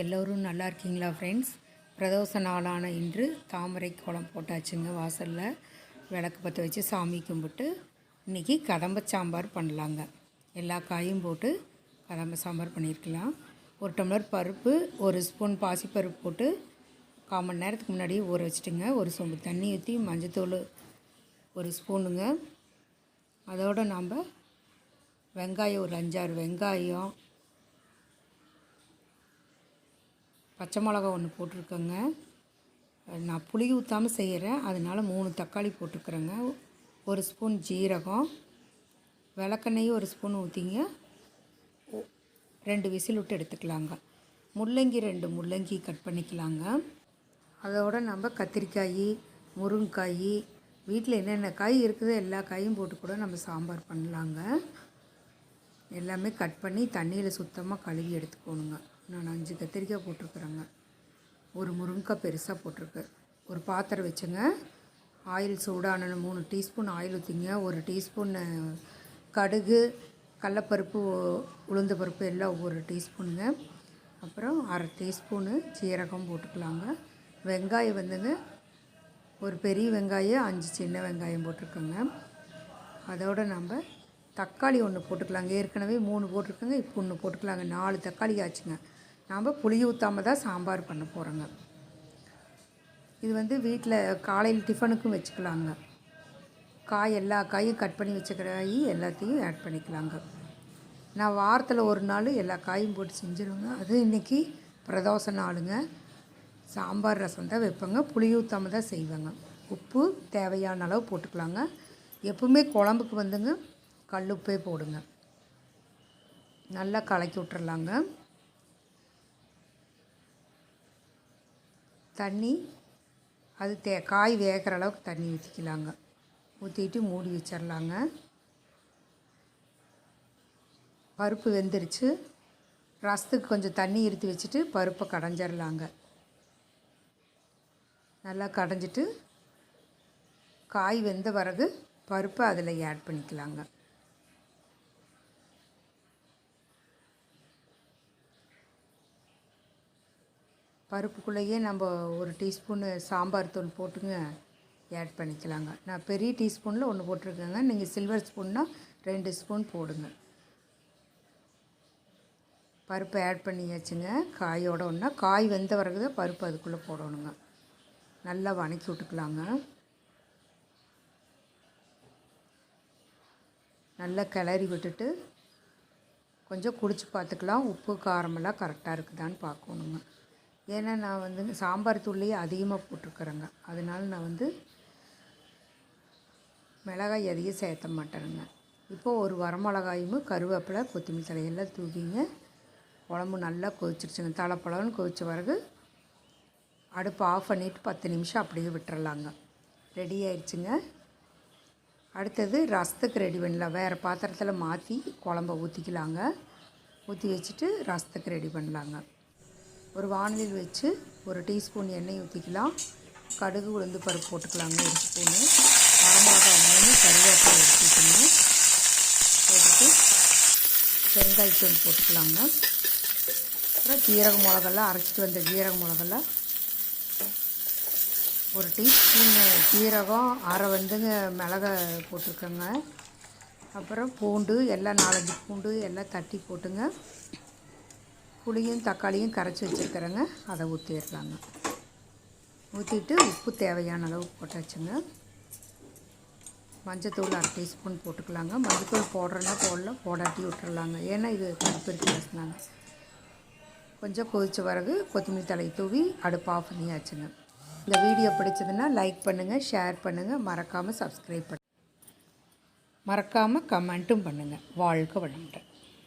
எல்லோரும் நல்லா இருக்கீங்களா ஃப்ரெண்ட்ஸ் பிரதோஷ நாளான இன்று தாமரை கோலம் போட்டாச்சுங்க வாசலில். விளக்கு பற்ற வச்சு சாமி கும்பிட்டு இன்றைக்கி கதம்ப சாம்பார் பண்ணலாங்க. எல்லா காயும் போட்டு கதம்ப சாம்பார் பண்ணியிருக்கலாம் ஒரு டம்ளர் பருப்பு ஒரு ஸ்பூன் பாசிப்பருப்பு போட்டு கால் மணி நேரத்துக்கு முன்னாடி ஊற வச்சுட்டுங்க. ஒரு சொம்பு தண்ணி ஊற்றி மஞ்சத்தூள் ஒரு ஸ்பூனுங்க. அதோடு நாம் வெங்காயம் ஒரு அஞ்சாறு வெங்காயம் பச்சை மிளகா ஒன்று போட்டிருக்கேங்க. நான் புளி ஊற்றாமல் செய்கிறேன் அதனால் மூணு தக்காளி போட்டிருக்குறேங்க ஒரு ஸ்பூன் ஜீரகம். விளக்கெண்ணெயும் ஒரு ஸ்பூன் ஊற்றிங்க ரெண்டு விசில் விட்டு எடுத்துக்கலாங்க. முள்ளங்கி ரெண்டு முள்ளங்கி கட் பண்ணிக்கலாங்க. அதோட நம்ம கத்திரிக்காய் முருங்கைக்காய் வீட்டில் என்னென்ன காய் இருக்குதோ எல்லா காயும் போட்டு கூட நம்ம சாம்பார் பண்ணலாங்க. எல்லாமே கட் பண்ணி தண்ணியில் சுத்தமாக கழுவி எடுத்துக்கணுங்க. நான் அஞ்சு கத்திரிக்காய் போட்டிருக்குறேங்க. ஒரு முருங்கைக்காய் பெருசாக போட்டிருக்கு. ஒரு பாத்திரம் வச்சுங்க. ஆயில் சூடான மூணு டீஸ்பூன் ஆயில் ஊற்றிங்க ஒரு டீஸ்பூன் கடுகு கடலப்பருப்பு உளுந்த பருப்பு எல்லாம் ஒவ்வொரு டீஸ்பூனுங்க. அப்புறம் அரை டீஸ்பூனு சீரகம் போட்டுக்கலாங்க. வெங்காயம் வந்துங்க. ஒரு பெரிய வெங்காயம் அஞ்சு சின்ன வெங்காயம் போட்டிருக்கோங்க. அதோட நம்ம தக்காளி ஒன்று போட்டுக்கலாங்க. ஏற்கனவே மூணு போட்டிருக்கோங்க. இப்போ ஒன்று போட்டுக்கலாங்க. நாலு தக்காளி ஆச்சுங்க. நாம் புளி ஊற்றாம தான் சாம்பார் பண்ண போகிறோங்க இது வந்து வீட்டில் காலையில் டிஃபனுக்கும் வச்சுக்கலாங்க. காய் எல்லா காயும் கட் பண்ணி வச்சுக்கிறாயி எல்லாத்தையும் ஆட் பண்ணிக்கலாங்க. நான் வாரத்தில் ஒரு நாள் எல்லா காயும் போட்டு செஞ்சிருவேங்க. அது இன்றைக்கி பிரதோஷ நாளுங்க. சாம்பார் ரசம் தான் வைப்பேங்க. புளி ஊற்றாம தான் செய்வேங்க. உப்பு தேவையான அளவு போட்டுக்கலாங்க. எப்பவுமே குழம்புக்கு வந்துங்க. கல்லுப்பே போடுங்க. நல்லா கலக்கி விட்டுறலாங்க. தண்ணி அது தே காய் வேகிற அளவுக்கு தண்ணி ஊற்றிக்கலாங்க ஊற்றிட்டு மூடி வச்சிடலாங்க பருப்பு வெந்துருச்சு. ரசத்துக்கு கொஞ்சம் தண்ணி இருத்தி வச்சுட்டு பருப்பை கடைஞ்சிடலாங்க நல்லா கடைஞ்சிட்டு காய் வெந்த பிறகு பருப்பை அதில் ஆட் பண்ணிக்கலாங்க. பருப்புக்குள்ளேயே நம்ம ஒரு டீஸ்பூனு சாம்பார் தூள் போட்டுங்க ஆட் பண்ணிக்கலாங்க. நான் பெரிய டீஸ்பூனில் ஒன்று போட்டிருக்கேங்க. நீங்கள் சில்வர் ஸ்பூன்னா ரெண்டு ஸ்பூன் போடுங்க. பருப்பு ஆட் பண்ணியாச்சுங்க. காயோட ஒன்றா காய் வெந்த பிறகு தான் பருப்பு அதுக்குள்ளே போடணுங்க. நல்லா வணக்கி விட்டுக்கலாங்க. நல்லா கிளறி விட்டுட்டு கொஞ்சம் குடிச்சு பார்த்துக்கலாம். உப்பு காரமெல்லாம் கரெக்டாக இருக்குதான்னு பார்க்கணுங்க. ஏன்னா நான் வந்து சாம்பார் தூள்லேயே அதிகமாக போட்டிருக்குறேங்க. அதனால நான் வந்து மிளகாய் அதிகம் சேர்த்த மாட்டேனுங்க. இப்போது ஒரு வரமிளகாயும் கருவேப்பிலை கொத்தமல்லி தலையெல்லாம் தூக்கிங்க குழம்பு நல்லா கொதிச்சிருச்சுங்க. தலைப்பழம்னு கொதித்த பிறகு அடுப்பு ஆஃப் பண்ணிவிட்டு பத்து நிமிஷம் அப்படியே விட்டுறலாங்க. ரெடி ஆயிடுச்சுங்க. அடுத்தது ரசத்துக்கு ரெடி பண்ணலாம். வேறு பாத்திரத்தில் மாற்றி குழம்ப ஊற்றிக்கலாங்க ஊற்றி வச்சுட்டு ரசத்துக்கு ரெடி பண்ணலாங்க. ஒரு வானலில் வச்சு ஒரு டீஸ்பூன் எண்ணெய் ஊற்றிக்கலாம் கடுகு உளுந்து பருப்பு போட்டுக்கலாங்க ஒரு ஸ்பூனு. வரமிளகா மூணு கருவேப்பிலை எடுத்துக்கணும் போட்டுட்டு வெங்காயத்தூள் போட்டுக்கலாங்க. அப்புறம் ஜீரக மிளகெல்லாம் அரைச்சிட்டு வந்த ஜீரக மிளகெல்லாம் ஒரு டீஸ்பூன் ஜீரகம் அரை வந்துங்க மிளகா போட்டிருக்கேங்க. அப்புறம் பூண்டு எல்லாம் நாலஞ்சு பூண்டு எல்லாம் தட்டி போட்டுங்க. புளியும் தக்காளியும் கரைச்சி வச்சுருக்கிறேங்க. அதை ஊற்றிடலாங்க ஊற்றிட்டு உப்பு தேவையான அளவு போட்டாச்சுங்க மஞ்சத்தூள் அரை டீஸ்பூன் போட்டுக்கலாங்க. மஞ்சத்தூள் போடுறேன்னா போடல போடாட்டி விட்டுறலாங்க. ஏன்னா இது கருப்பு இருக்கிறதுனால கொஞ்சம் கொதித்த பிறகு கொத்தமல்லி தலை தூவி அடுப்பு ஆஃப் பண்ணியாச்சுங்க. இந்த வீடியோ பிடிச்சதுன்னா லைக் பண்ணுங்கள் ஷேர் பண்ணுங்கள் மறக்காமல் சப்ஸ்கிரைப் பண்ணுங்கள் மறக்காமல் கமெண்ட்டும் பண்ணுங்கள் வாழ்க வளமுடன்.